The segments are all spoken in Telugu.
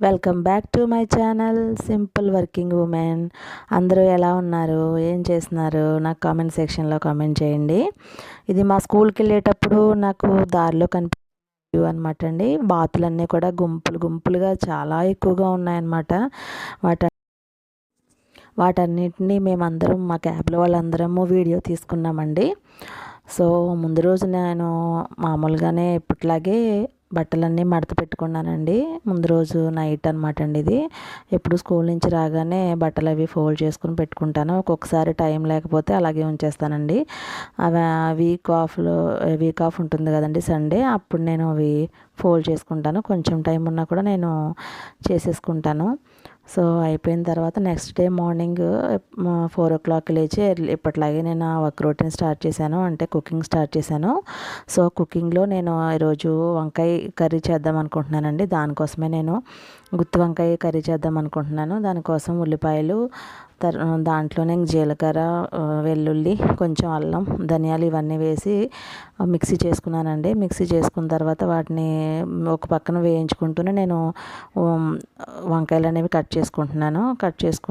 Welcome back to my channel simple working women. అందరూ ఎలా ఉన్నారు? ఏం చేస్తున్నారు? నాకు కామెంట్ సెక్షన్లో కామెంట్ చేయండి. ఇది మా స్కూల్కి వెళ్ళేటప్పుడు నాకు దారిలో కనిపి అనమాట అండి. బాతులన్నీ కూడా గుంపులు గుంపులుగా చాలా ఎక్కువగా ఉన్నాయన్నమాట. వాట వాటన్నిటిని మేమందరం మా క్యాబ్లో వాళ్ళందరము వీడియో తీసుకున్నామండి. సో ముందు రోజు నేను మామూలుగానే ఇప్పట్లాగే బట్టలన్నీ మడత పెట్టుకున్నానండి. ముందు రోజు నైట్ అనమాట అండి ఇది. ఎప్పుడు స్కూల్ నుంచి రాగానే బట్టలు అవి ఫోల్డ్ చేసుకుని పెట్టుకుంటాను. ఒక్కొక్కసారి టైం లేకపోతే అలాగే ఉంచేస్తానండి. అవి వీక్ ఆఫ్లో వీక్ ఆఫ్ ఉంటుంది కదండి సండే. అప్పుడు నేను అవి ఫోల్డ్ చేసుకుంటాను. కొంచెం టైం ఉన్నా కూడా నేను చేసేసుకుంటాను. సో అయిపోయిన తర్వాత next day morning four o'clock లేచి ఇప్పట్లాగే నేను వర్క్ రొటీన్ స్టార్ట్ చేశాను. అంటే కుకింగ్ స్టార్ట్ చేశాను. సో కుకింగ్లో నేను ఈరోజు వంకాయ కర్రీ చేద్దాం అనుకుంటున్నానండి. దానికోసమే నేను గుత్తి వంకాయ కర్రీ చేద్దాం అనుకుంటున్నాను. దానికోసం ఉల్లిపాయలు తర్ దాంట్లోనే జీలకర్ర వెల్లుల్లి కొంచెం అల్లం ధనియాలు ఇవన్నీ వేసి మిక్సీ చేసుకున్నానండి. మిక్సీ చేసుకున్న తర్వాత వాటిని ఒక పక్కన వేయించుకుంటూనే నేను వంకాయలు అనేవి కట్ చేసుకుంటున్నాను. కట్ చేసుకు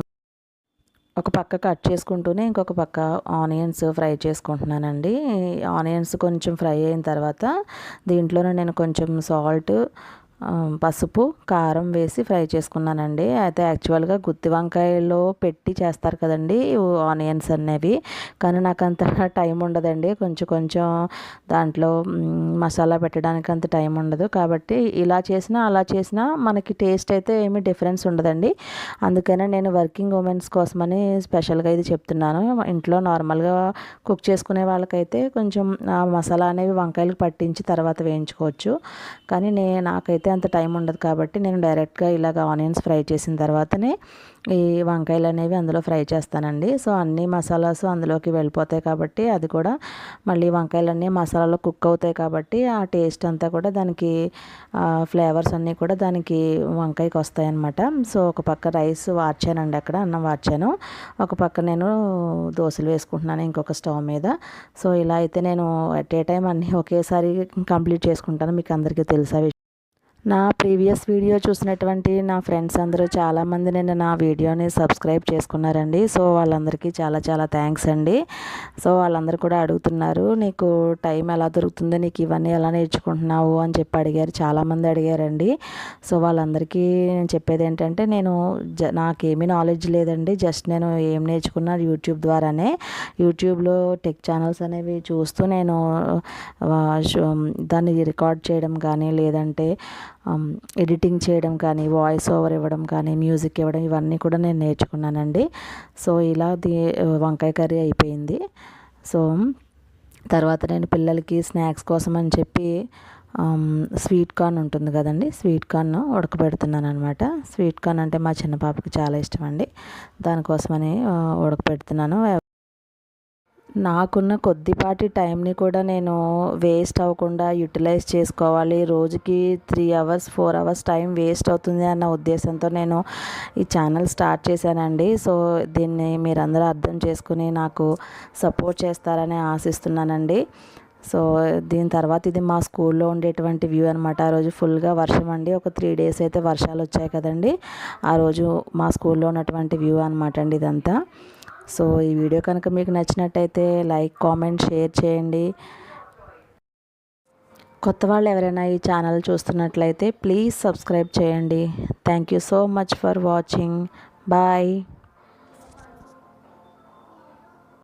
ఒక పక్క కట్ చేసుకుంటూనే ఇంకొక పక్క ఆనియన్స్ ఫ్రై చేసుకుంటున్నానండి. ఆనియన్స్ కొంచెం ఫ్రై అయిన తర్వాత దీంట్లోనే నేను కొంచెం సాల్ట్ పసుపు కారం వేసి ఫ్రై చేసుకున్నానండి. అయితే యాక్చువల్గా గుత్తి వంకాయలో పెట్టి చేస్తారు కదండి ఆనియన్స్ అనేవి. కానీ నాకు అంత టైం ఉండదండి. కొంచెం కొంచెం దాంట్లో మసాలా పెట్టడానికి అంత టైం ఉండదు. కాబట్టి ఇలా చేసినా అలా చేసినా మనకి టేస్ట్ అయితే ఏమీ డిఫరెన్స్ ఉండదండి. అందుకనే నేను వర్కింగ్ ఉమెన్స్ కోసమని స్పెషల్గా ఇది చెప్తున్నాను. ఇంట్లో నార్మల్గా కుక్ చేసుకునే వాళ్ళకైతే కొంచెం మసాలా అనేవి వంకాయలు పట్టించి తర్వాత వేయించుకోవచ్చు. కానీ నే నాకైతే అయితే అంత టైం ఉండదు కాబట్టి నేను డైరెక్ట్గా ఇలాగ ఆనియన్స్ ఫ్రై చేసిన తర్వాతనే ఈ వంకాయలు అనేవి అందులో ఫ్రై చేస్తానండి. సో అన్ని మసాలాస్ అందులోకి వెళ్ళిపోతాయి కాబట్టి అది కూడా మళ్ళీ వంకాయలన్నీ మసాలాలో కుక్ అవుతాయి కాబట్టి ఆ టేస్ట్ అంతా కూడా దానికి ఫ్లేవర్స్ అన్నీ కూడా దానికి వంకాయకి వస్తాయి అనమాట సో ఒక పక్క రైస్ వార్చానండి అక్కడ అన్నం వార్చాను. ఒక పక్క నేను దోశలు వేసుకుంటున్నాను ఇంకొక స్టవ్ మీద. సో ఇలా అయితే నేను అట్ ఏ టైం అన్నీ ఒకేసారి కంప్లీట్ చేసుకుంటాను. మీకు అందరికీ తెలుసా నా ప్రీవియస్ వీడియో చూసినటువంటి నా ఫ్రెండ్స్ అందరూ చాలామంది నేను నా వీడియోని సబ్స్క్రైబ్ చేసుకున్నారండి. సో వాళ్ళందరికీ చాలా చాలా థ్యాంక్స్ అండి. సో వాళ్ళందరూ కూడా అడుగుతున్నారు నీకు టైం ఎలా దొరుకుతుంది? నీకు ఇవన్నీ ఎలా నేర్చుకుంటున్నావు? అని చెప్పి అడిగారు. చాలామంది అడిగారండి. సో వాళ్ళందరికీ నేను చెప్పేది ఏంటంటే నేను జ నాకేమీ నాలెడ్జ్ లేదండి. జస్ట్ నేను ఏం నేర్చుకున్నా యూట్యూబ్ ద్వారానే. యూట్యూబ్లో టెక్ ఛానల్స్ అనేవి చూస్తూ నేను దాన్ని రికార్డ్ చేయడం కానీ లేదంటే Um, ఎడిటింగ్ చేయడం కానీ వాయిస్ ఓవర్ ఇవ్వడం కానీ మ్యూజిక్ ఇవ్వడం ఇవన్నీ కూడా నేను నేర్చుకున్నానండి. సో ఇలా uh, వంకాయ కర్రీ అయిపోయింది. సో తర్వాత నేను పిల్లలకి స్నాక్స్ కోసం అని చెప్పి um, స్వీట్ కార్న్ ఉంటుంది కదండి స్వీట్ కార్న్ ఉడకబెడుతున్నాను అనమాట స్వీట్ కార్న్ అంటే మా చిన్న పాపకి చాలా ఇష్టం అండి. దానికోసమని uh, ఉడకబెడుతున్నాను. నాకున్న కొద్దిపాటి టైంని కూడా నేను వేస్ట్ అవ్వకుండా యూటిలైజ్ చేసుకోవాలి. రోజుకి three hours four hours time waste అవుతుంది అన్న ఉద్దేశంతో నేను ఈ ఛానల్ స్టార్ట్ చేశానండి. సో దీన్ని మీరందరూ అర్థం చేసుకుని నాకు సపోర్ట్ చేస్తారని ఆశిస్తున్నానండి. సో దీని తర్వాత ఇది మా స్కూల్లో ఉండేటువంటి వ్యూ అనమాట ఆ రోజు ఫుల్గా వర్షం అండి. ఒక త్రీ డేస్ అయితే వర్షాలు వచ్చాయి కదండి. ఆ రోజు మా స్కూల్లో ఉన్నటువంటి వ్యూ అనమాట అండి ఇదంతా. సో ఈ వీడియో కనుక మీకు నచ్చినట్టయితే లైక్ కామెంట్ షేర్ చేయండి. కొత్త వాళ్ళు ఎవరైనా ఈ ఛానల్ చూస్తున్నట్లయితే ప్లీజ్ సబ్స్క్రైబ్ చేయండి. Thank you so much for watching. Bye.